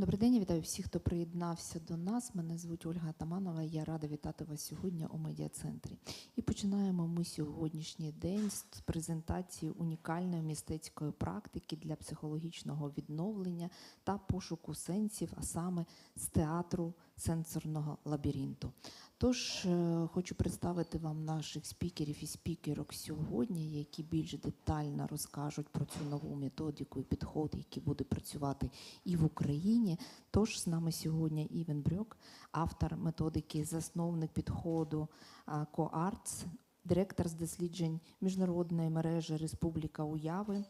Добрий день, я вітаю всіх, хто приєднався до нас. Мене звуть Ольга Таманова. Я рада вітати вас сьогодні у медіа-центрі. І починаємо ми сьогоднішній день з презентації унікальної містецької практики для психологічного відновлення та пошуку сенсів, а саме з театру сенсорного лабіринту. Тож е, хочу представити вам наших спікерів і спікерок сьогодні, які більш детально розкажуть про цю нову методику і підход, який буде працювати і в Україні. Тож з нами сьогодні Івен Брюк, автор методики, засновник підходу CoArts, директор з досліджень міжнародної мережі Республіка Уяви,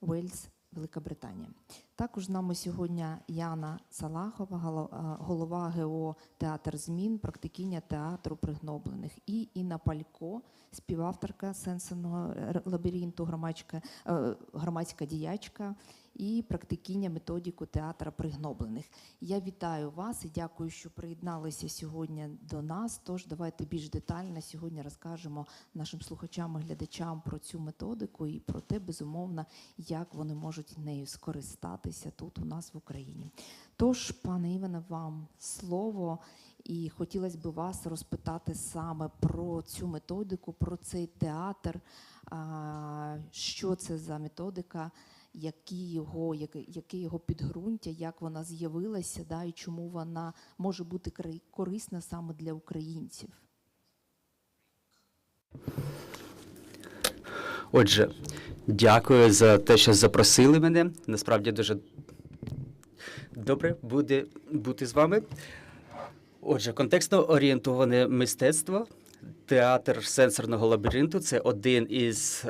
Уельс, Велика Британія. Також з нами сьогодні Яна Салахова, голо- голова ГО Театр Змін, практикиня театру пригноблених, і Інна Палько, співавторка сенсорного лабіринту, громадська, е, громадська діячка і практикиня методіку театра пригноблених. Я вітаю вас і дякую, що приєдналися сьогодні до нас. Тож давайте більш детально сьогодні розкажемо нашим слухачам і глядачам про цю методику і про те, безумовно, як вони можуть нею скористатися тут у нас в Україні. Тож, пане Іване, вам слово. І хотілося б вас розпитати саме про цю методику, про цей театр, що це за методика, які його, яке, його підґрунтя, як вона з'явилася, да, і чому вона може бути корисна саме для українців. Отже, дякую за те, що запросили мене. Насправді дуже добре буде бути з вами. Отже, контекстно орієнтоване мистецтво, театр сенсорного лабіринту це один із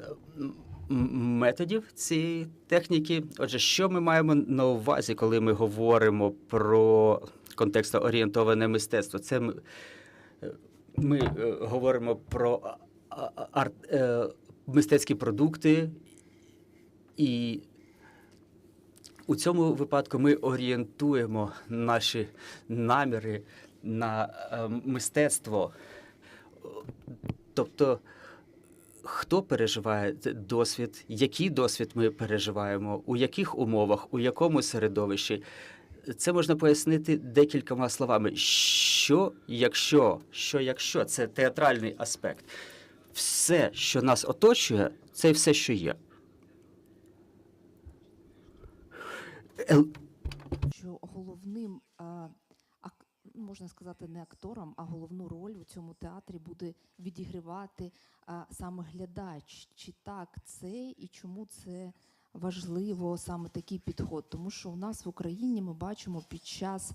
методів цієї техніки. Отже, що ми маємо на увазі, коли ми говоримо про контекстно орієнтоване мистецтво? Це ми, ми е, говоримо про арт, е, мистецькі продукти, і у цьому випадку ми орієнтуємо наші наміри на е, мистецтво. Тобто, хто переживає досвід, який досвід ми переживаємо, у яких умовах, у якому середовищі. Це можна пояснити декількома словами. Що, якщо, що, якщо це театральний аспект. Все, що нас оточує, це все, що є. Що головним, можна сказати, не актором, а головну роль у цьому театрі буде відігравати а, саме глядач. Чи так це і чому це важливо саме такий підход? Тому що у нас в Україні ми бачимо під час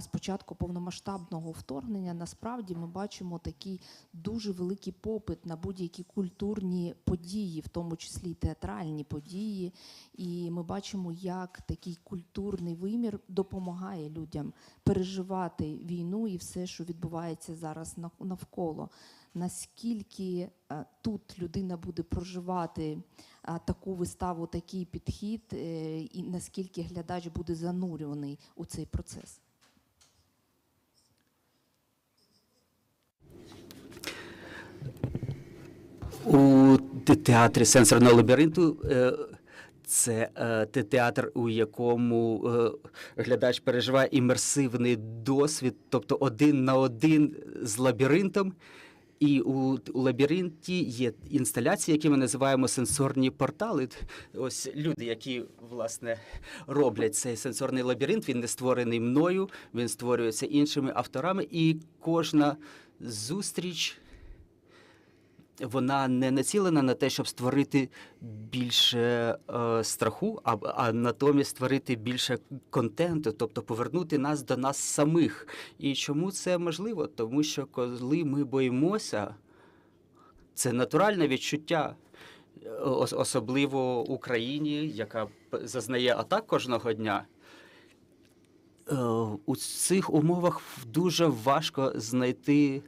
спочатку повномасштабного вторгнення, насправді ми бачимо такий дуже великий попит на будь-які культурні події, в тому числі театральні події. І ми бачимо, як такий культурний вимір допомагає людям переживати війну і все, що відбувається зараз навколо. Наскільки е, тут людина буде проживати е, таку виставу, такий підхід, е, і наскільки глядач буде занурюваний у цей процес? У те- театрі сенсорного лабіринту це е, те- театр, у якому е, глядач переживає імерсивний досвід, тобто один на один з лабіринтом. І у, у лабіринті є інсталяції, які ми називаємо сенсорні портали. Ось люди, які власне роблять цей сенсорний лабіринт, він не створений мною, він створюється іншими авторами, і кожна зустріч вона не націлена на те, щоб створити більше е, страху, а, а натомість створити більше контенту, тобто повернути нас до нас самих. І чому це можливо? Тому що коли ми боїмося, це натуральне відчуття. е, Особливо Україні, яка зазнає атак кожного дня. Е, У цих умовах дуже важко знайти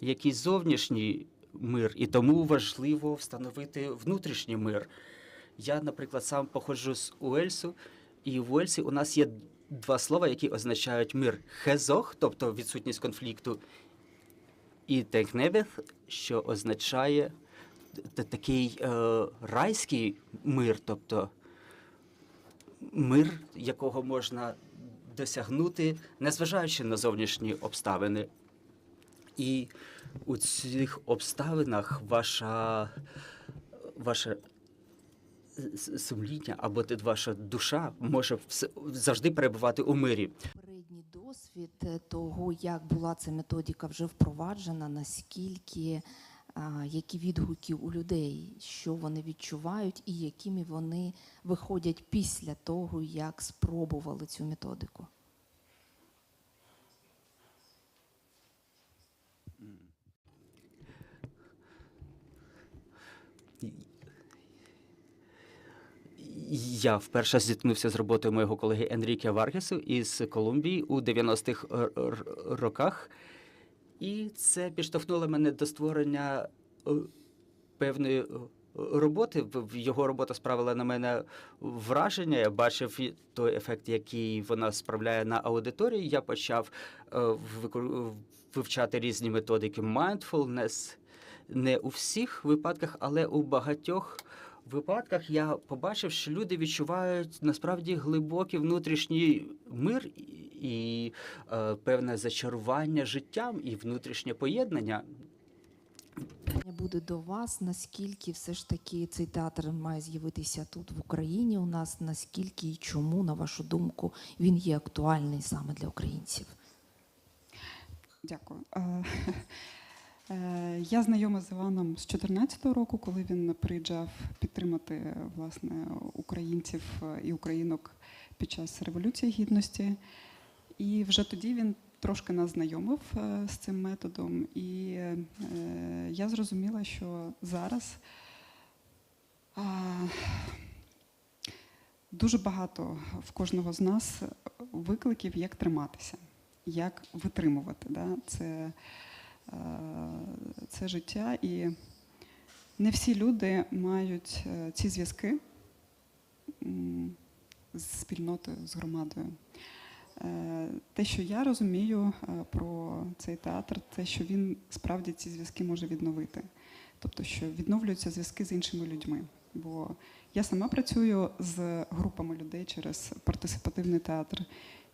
якийсь зовнішній мир, і тому важливо встановити внутрішній мир. Я, наприклад, сам походжу з Уельсу, і в Уельсі у нас є два слова, які означають мир: хезох, тобто відсутність конфлікту, і текнебех, що означає такий е, райський мир, тобто мир, якого можна досягнути, незважаючи на зовнішні обставини. І у цих обставинах ваша, ваше сумління або ваша душа може завжди перебувати у мирі. Попередній досвід е, того, як була ця методика вже впроваджена, наскільки які відгуки у людей, що вони відчувають, і якими вони виходять після того, як спробували цю методику. Я вперше зіткнувся з роботою моєго колеги Енріке Варгесу із Колумбії у 90-х р- р- роках, і це підштовхнуло мене до створення е, певної е, роботи. Його робота справила на мене враження. Я бачив той ефект, який вона справляє на аудиторії. Я почав е, вивчати різні методики mindfulness. Не у всіх випадках, але у багатьох випадках я побачив, що люди відчувають насправді глибокий внутрішній мир і, і е, певне зачарування життям і внутрішнє поєднання. Питання буде до вас, наскільки все ж таки цей театр має з'явитися тут в Україні у нас, наскільки і чому, на вашу думку, він є актуальний саме для українців? Дякую. Е, Я знайома з Іваном з 2014 року, коли він приїжджав підтримати власне українців е, і українок під час Революції Гідності. І вже тоді він трошки нас знайомив е, з цим методом. І я зрозуміла, що зараз дуже багато в кожного з нас викликів, як триматися як витримувати да? це, це життя. І не всі люди мають е, ці зв'язки з спільнотою, з громадою. Е, Те, що я розумію е, про цей театр, те, що він справді ці зв'язки може відновити. Тобто, що відновлюються зв'язки з іншими людьми. Бо я сама працюю з групами людей через партисипативний театр.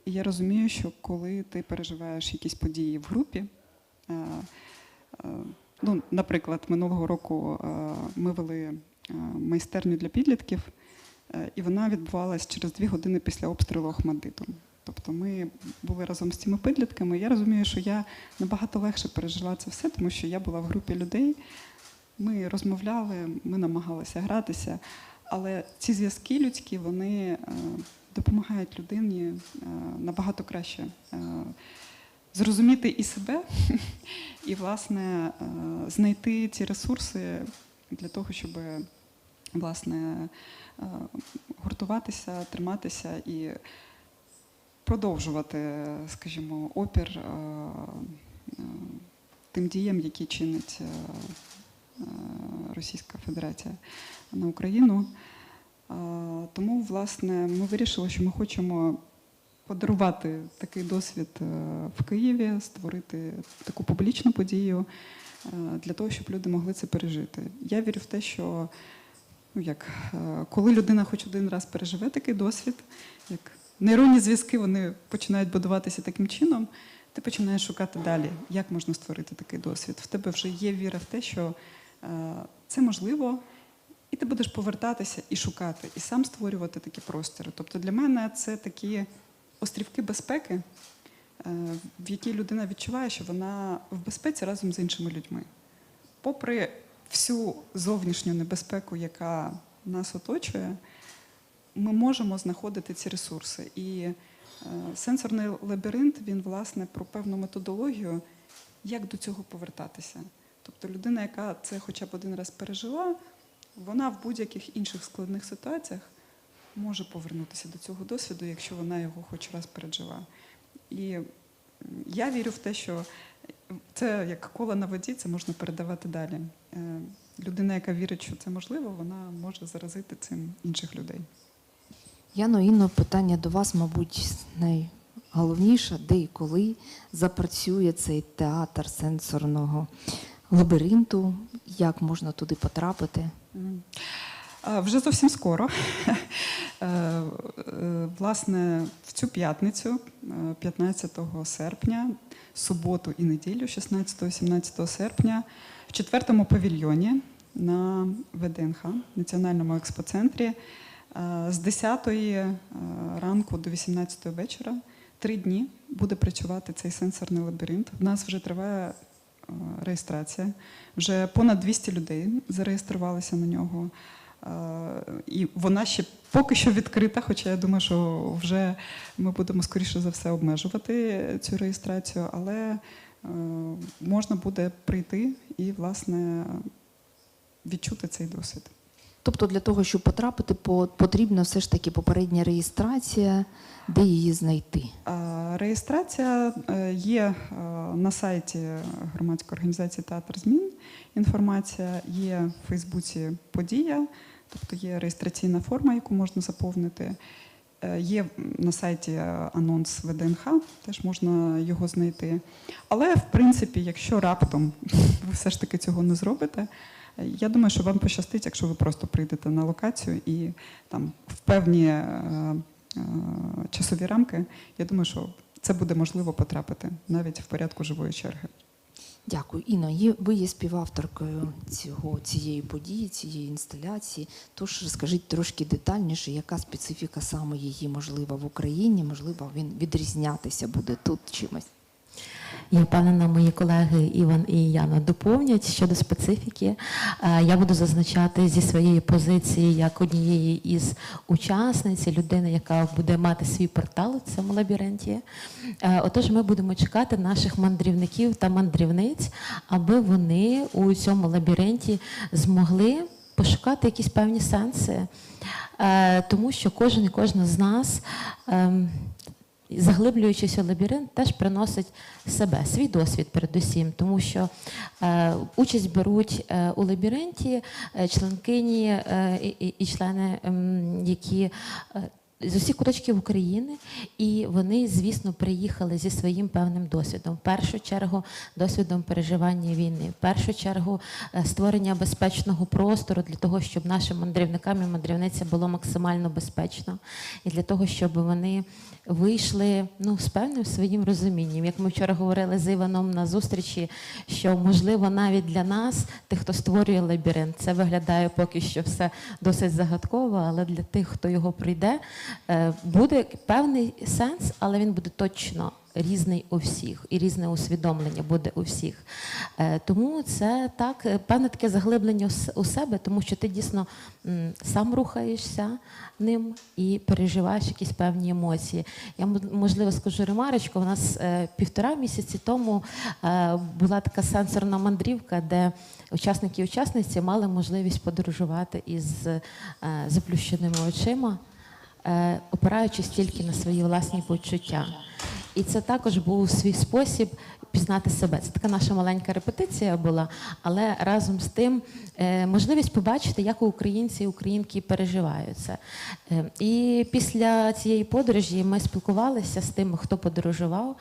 І я розумію, що коли ти переживаєш якісь події в групі, е, е, ну, наприклад, минулого року е, ми вели е, майстерню для підлітків, е, і вона відбувалась через дві години після обстрілу Охмадиту. Тобто ми були разом з цими підлітками. Я розумію, що я набагато легше пережила це все, тому що я була в групі людей. Ми розмовляли, ми намагалися гратися, але ці зв'язки людські вони е, допомагають людині е, набагато краще е, зрозуміти і себе, і, власне, е, знайти ці ресурси для того, щоб власне е, гуртуватися, триматися і продовжувати, скажімо, опір е, тим діям, які чинить Російська Федерація на Україну. Тому, власне, ми вирішили, що ми хочемо подарувати такий досвід е, в Києві, створити таку публічну подію е, для того, щоб люди могли це пережити. Я вірю в те, що ну, як, е, коли людина хоч один раз переживе такий досвід, як нейронні зв'язки вони починають будуватися таким чином, ти починаєш шукати далі, як можна створити такий досвід. В тебе вже є віра в те, що це можливо. І ти будеш повертатися і шукати, і сам створювати такі простори. Тобто для мене це такі острівки безпеки, е, в якій людина відчуває, що вона в безпеці разом з іншими людьми. Попри всю зовнішню небезпеку, яка нас оточує, ми можемо знаходити ці ресурси. І е, сенсорний лабіринт він, власне, про певну методологію, як до цього повертатися. Тобто людина, яка це хоча б один раз пережила, вона в будь-яких інших складних ситуаціях може повернутися до цього досвіду, якщо вона його хоч раз пережила. І я вірю в те, що це як коло на воді, це можна передавати далі. Е, Людина, яка вірить, що це можливо, вона може заразити цим інших людей. Яно, Інно, питання до вас, мабуть, найголовніше, де і коли запрацює цей театр сенсорного лабіринту, як можна туди потрапити? Вже зовсім скоро. Е, е, Власне, в цю п'ятницю, е, 15 серпня, суботу і неділю, 16-17 серпня, в четвертому павільйоні на ВДНХ, Національному експоцентрі, е, з 10 е, ранку до 18 вечора, три дні буде працювати цей сенсорний лабіринт. В нас вже триває е, реєстрація. Вже понад 200 людей зареєструвалися на нього. Е, І вона ще поки що відкрита, хоча я думаю, що вже ми будемо скоріше за все обмежувати цю реєстрацію, але е, можна буде прийти і, власне, відчути цей досвід. Тобто для того, щоб потрапити, по- потрібна все ж таки попередня реєстрація, де її знайти. Реєстрація е, є на сайті громадської організації Театр Змін. Інформація є в Фейсбуці Подія, тобто є реєстраційна форма, яку можна заповнити. Е, Є на сайті анонс ВДНХ, теж можна його знайти. Але, в принципі, якщо раптом ви все ж таки цього не зробите, я думаю, що вам пощастить, якщо ви просто прийдете на локацію і там в певні е, е, часові рамки, я думаю, що це буде можливо потрапити навіть в порядку живої черги. Дякую. Інно, ви є співавторкою цього, цієї події, цієї інсталяції. Тож розкажіть трошки детальніше, яка специфіка саме її можлива в Україні, можливо, він відрізнятися буде тут чимось. Я впевнена, мої колеги Іван і Яна доповнять щодо специфіки. Е, Я буду зазначати зі своєї позиції як однієї із учасниць, людини, яка буде мати свій портал у цьому лабіринті. Е, Отож, ми будемо чекати наших мандрівників та мандрівниць, аби вони у цьому лабіринті змогли пошукати якісь певні сенси, Е, тому що кожен і кожна з нас. Заглиблюючись у лабіринт, теж приносить себе, свій досвід передусім, тому що е, участь беруть е, у лабіринті е, членкині е, і- і члени, е, які е, з усіх куточків України, і вони, звісно, приїхали зі своїм певним досвідом. В першу чергу досвідом переживання війни, в першу чергу е, створення безпечного простору для того, щоб нашим мандрівникам і мандрівницям було максимально безпечно, і для того, щоб вони вийшли ну, з певним своїм розумінням. Як ми вчора говорили з Іваном на зустрічі, що можливо навіть для нас, тих, хто створює лабіринт, це виглядає поки що все досить загадково, але для тих, хто його прийде, буде певний сенс, але він буде точно. Різний у всіх і різне усвідомлення буде у всіх. Е, Тому це так, е, певне таке заглиблення у себе, тому що ти дійсно сам рухаєшся ним і переживаєш якісь певні емоції. Я можливо скажу ремарочку. У нас е, півтора місяці тому е, була така сенсорна мандрівка, де учасники і учасниці мали можливість подорожувати із е, заплющеними очима, е, опираючись тільки на свої власні почуття. І це також був свій спосіб пізнати себе. Це така наша маленька репетиція була, але разом з тим е, можливість побачити, як українці і українки переживають це. Е, І після цієї подорожі ми спілкувалися з тими, хто подорожував.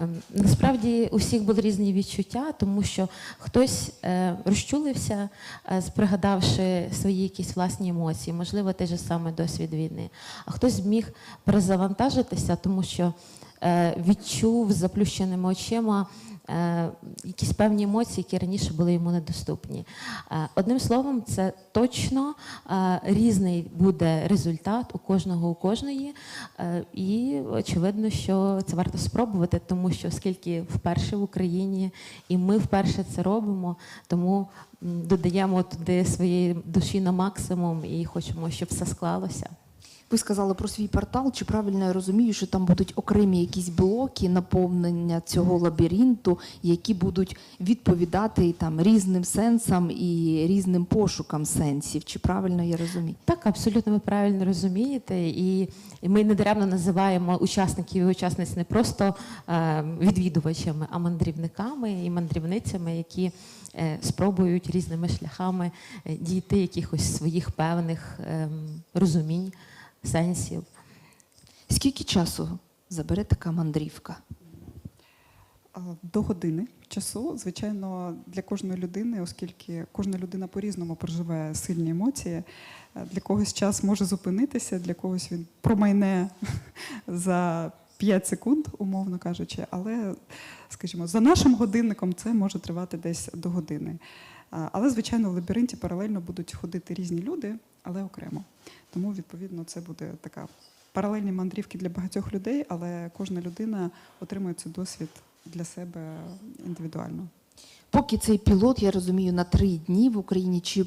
Ем, Насправді у всіх були різні відчуття, тому що хтось е, розчулився, е, пригадавши свої якісь власні емоції, можливо, той же самий досвід війни. А хтось зміг перезавантажитися, тому що е, відчув з заплющеними очима е, якісь певні емоції, які раніше були йому недоступні. Е, Одним словом, це точно е, різний буде результат у кожного у кожної. Е, І очевидно, що це варто спробувати, тому що оскільки вперше в Україні і ми вперше це робимо, тому додаємо туди своєї душі на максимум і хочемо, щоб все склалося. Ви сказали про свій портал. Чи правильно я розумію, що там будуть окремі якісь блоки наповнення цього лабіринту, які будуть відповідати там різним сенсам і різним пошукам сенсів? Чи правильно я розумію? Так, абсолютно ви правильно розумієте, і ми недаремно називаємо учасників і учасниць не просто е, відвідувачами, а мандрівниками і мандрівницями, які е, спробують різними шляхами е, дійти якихось своїх певних ем, розумінь, сенсів. Скільки часу забере така мандрівка? До години часу, звичайно, для кожної людини, оскільки кожна людина по-різному проживає сильні емоції. е, Для когось час може зупинитися, для когось він промайне за 5 секунд, умовно кажучи. Але, скажімо, за нашим годинником це може тривати десь до години. Але, звичайно, в лабіринті паралельно будуть ходити різні люди, але окремо. Тому, відповідно, це буде така паралельні мандрівки для багатьох людей, але кожна людина отримує цей досвід для себе індивідуально. Поки цей пілот, я розумію, на три дні в Україні, чи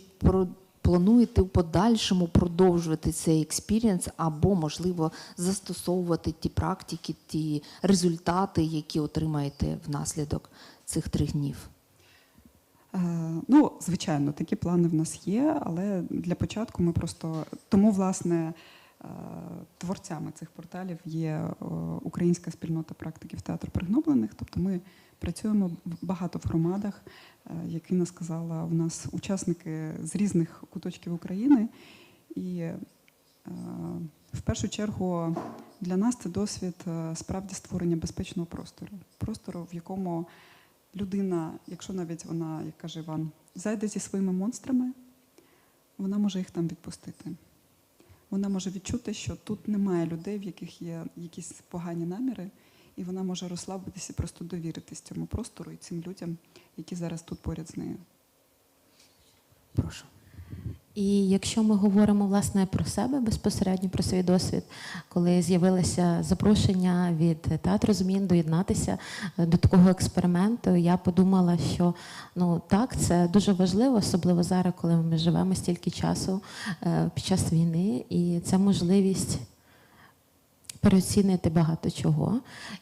плануєте в подальшому продовжувати цей експірієнс або, можливо, застосовувати ті практики, ті результати, які отримаєте внаслідок цих трьох днів? Е, Ну, звичайно, такі плани в нас є, але для початку ми просто тому, власне, е, творцями цих порталів є е, українська спільнота практиків театру пригноблених. Тобто ми працюємо багато в громадах, як Інна сказала, у нас учасники з різних куточків України. І в першу чергу для нас це досвід справді створення безпечного простору. Простору, в якому людина, якщо навіть вона, як каже Іван, зайде зі своїми монстрами, вона може їх там відпустити. Вона може відчути, що тут немає людей, в яких є якісь погані наміри, і вона може розслабитися і просто довіритись цьому простору і цим людям, які зараз тут поряд з нею. Прошу. І якщо ми говоримо власне про себе безпосередньо про свій досвід, коли з'явилося запрошення від театру змін доєднатися е, до такого експерименту, я подумала, що ну так, це дуже важливо, особливо зараз, коли ми живемо стільки часу е, під час війни, і це можливість. Переоцінити багато чого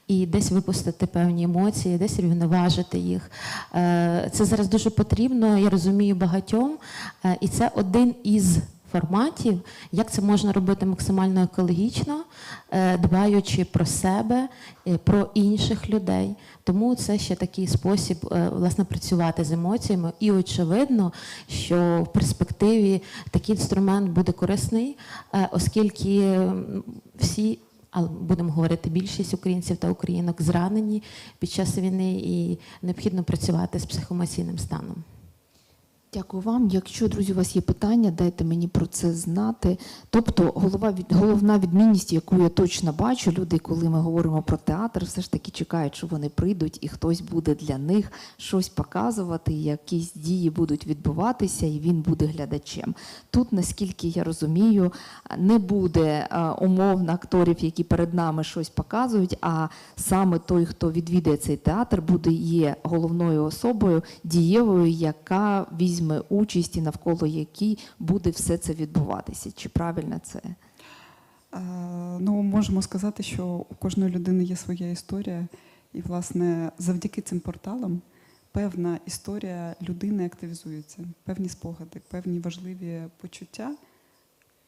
і десь випустити певні емоції, десь рівноважити їх. Е, Це зараз дуже потрібно, я розумію багатьом. Е, І це один із форматів, як це можна робити максимально екологічно, е, дбаючи про себе, про інших людей. Тому це ще такий спосіб власне працювати з емоціями. І очевидно, що в перспективі такий інструмент буде корисний, оскільки всі. Але будемо говорити, більшість українців та українок зранені під час війни і необхідно працювати з психоемоційним станом. Дякую вам. Якщо, друзі, у вас є питання, дайте мені про це знати. Тобто, голова головна відмінність, яку я точно бачу, люди, коли ми говоримо про театр, все ж таки чекають, що вони прийдуть, і хтось буде для них щось показувати, якісь дії будуть відбуватися, і він буде глядачем. Тут, наскільки я розумію, не буде е, умовно акторів, які перед нами щось показують. А саме той, хто відвідає цей театр, буде є головною особою, дієвою, яка візьме участь і навколо якій буде все це відбуватися. Чи правильно це? Е, Ну, можемо сказати, що у кожної людини є своя історія, і, власне, завдяки цим порталам певна історія людини активізується, певні спогади, певні важливі почуття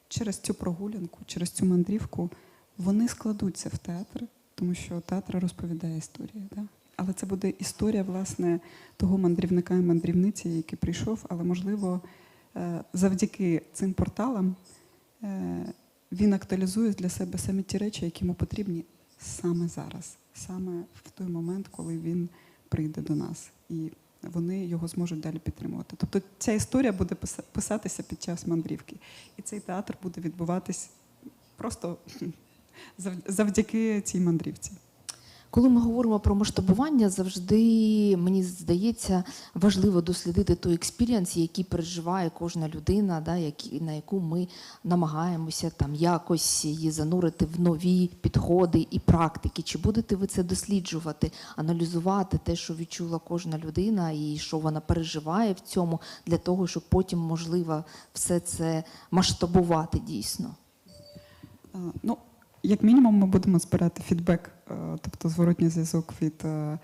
через цю прогулянку, через цю мандрівку, вони складуться в театр, тому що театр розповідає історію. Да? Але це буде історія, власне, того мандрівника і мандрівниці, який прийшов, але, можливо, е, завдяки цим порталам е, він актуалізує для себе саме ті речі, які йому потрібні саме зараз, саме в той момент, коли він прийде до нас, і вони його зможуть далі підтримувати. Тобто ця історія буде писатися під час мандрівки, і цей театр буде відбуватись просто завдяки цій мандрівці. Коли ми говоримо про масштабування, завжди мені здається важливо дослідити той експірієнс, який переживає кожна людина, да, які, на яку ми намагаємося там якось її занурити в нові підходи і практики. Чи будете ви це досліджувати, аналізувати те, що відчула кожна людина, і що вона переживає в цьому, для того, щоб потім можливо все це масштабувати дійсно? Е, Ну, як мінімум, ми будемо збирати фідбек, тобто зворотній зв'язок від е,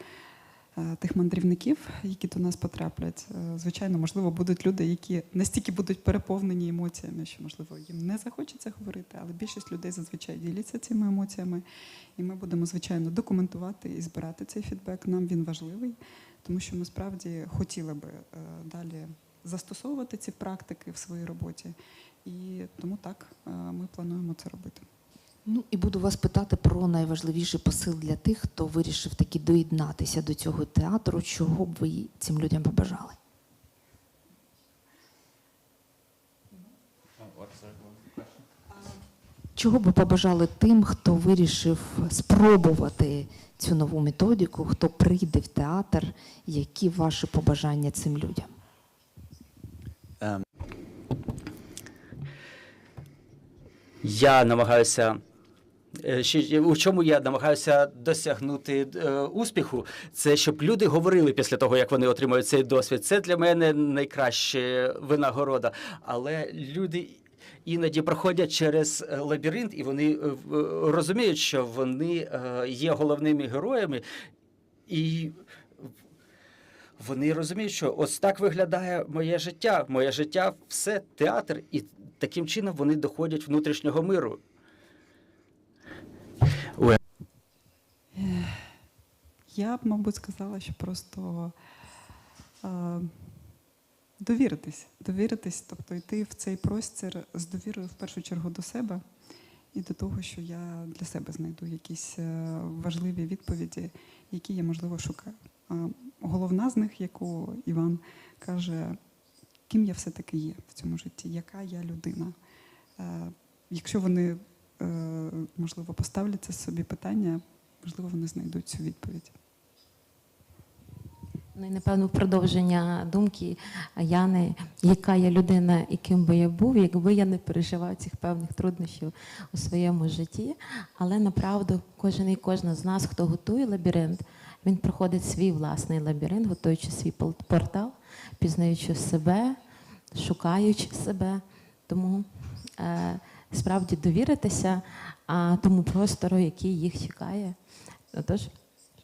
е, тих мандрівників, які до нас потраплять. Е, Звичайно, можливо, будуть люди, які настільки будуть переповнені емоціями, що можливо їм не захочеться говорити, але більшість людей зазвичай діляться цими емоціями. І ми будемо, звичайно, документувати і збирати цей фідбек. Нам він важливий, тому що ми справді хотіли би е, далі застосовувати ці практики в своїй роботі. І тому так е, ми плануємо це робити. Ну і буду вас питати про найважливіший посил для тих, хто вирішив таки доєднатися до цього театру. Чого б ви цим людям побажали? Чого б ви побажали тим, хто вирішив спробувати цю нову методику, хто прийде в театр? Які ваші побажання цим людям? Ем, Я намагаюся. Е, ще- У чому я намагаюся досягнути е, успіху, це щоб люди говорили після того, як вони отримують цей досвід. Це для мене найкраща винагорода. Але люди іноді проходять через е, лабіринт, і вони е, розуміють, що вони е, є головними героями, і вони розуміють, що ось так виглядає моє життя. Моє життя все театр, і таким чином вони доходять внутрішнього миру. Я б, мабуть, сказала, що просто е, довіритись, довіритись, тобто йти в цей простір з довірою в першу чергу до себе і до того, що я для себе знайду якісь е, важливі відповіді, які я, можливо, шукаю. А головна з них, яку Іван каже, ким я все-таки є в цьому житті, яка я людина. Е, Якщо вони, е, можливо, поставлять це собі питання, можливо, вони знайдуть цю відповідь. Ну і напевно в продовження думки Яни, яка я людина і ким би я був, якби я не переживав цих певних труднощів у своєму житті. Але направду кожен і кожна з нас, хто готує лабіринт, він проходить свій власний лабіринт, готуючи свій портал, пізнаючи себе, шукаючи себе. Тому е, справді довіритися а, тому простору, який їх чекає. Отож,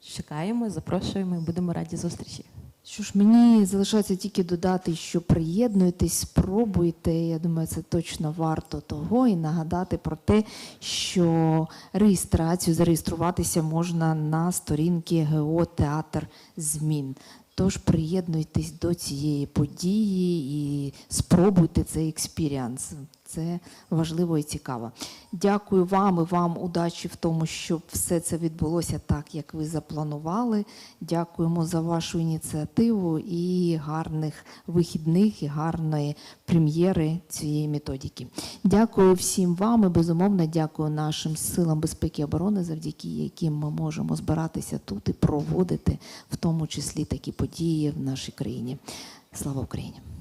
чекаємо, запрошуємо і будемо раді зустрічі. Що ж, мені залишається тільки додати, що приєднуйтесь, спробуйте. Я думаю, це точно варто того. І нагадати про те, що реєстрацію зареєструватися можна на сторінці ГО Театр Змін. Тож приєднуйтесь до цієї події і спробуйте цей експіріанс. Це важливо і цікаво. Дякую вам і вам удачі в тому, щоб все це відбулося так, як ви запланували. Дякуємо за вашу ініціативу і гарних вихідних, і гарної прем'єри цієї методики. Дякую всім вам і безумовно дякую нашим силам безпеки і оборони, завдяки яким ми можемо збиратися тут і проводити в тому числі такі події в нашій країні. Слава Україні!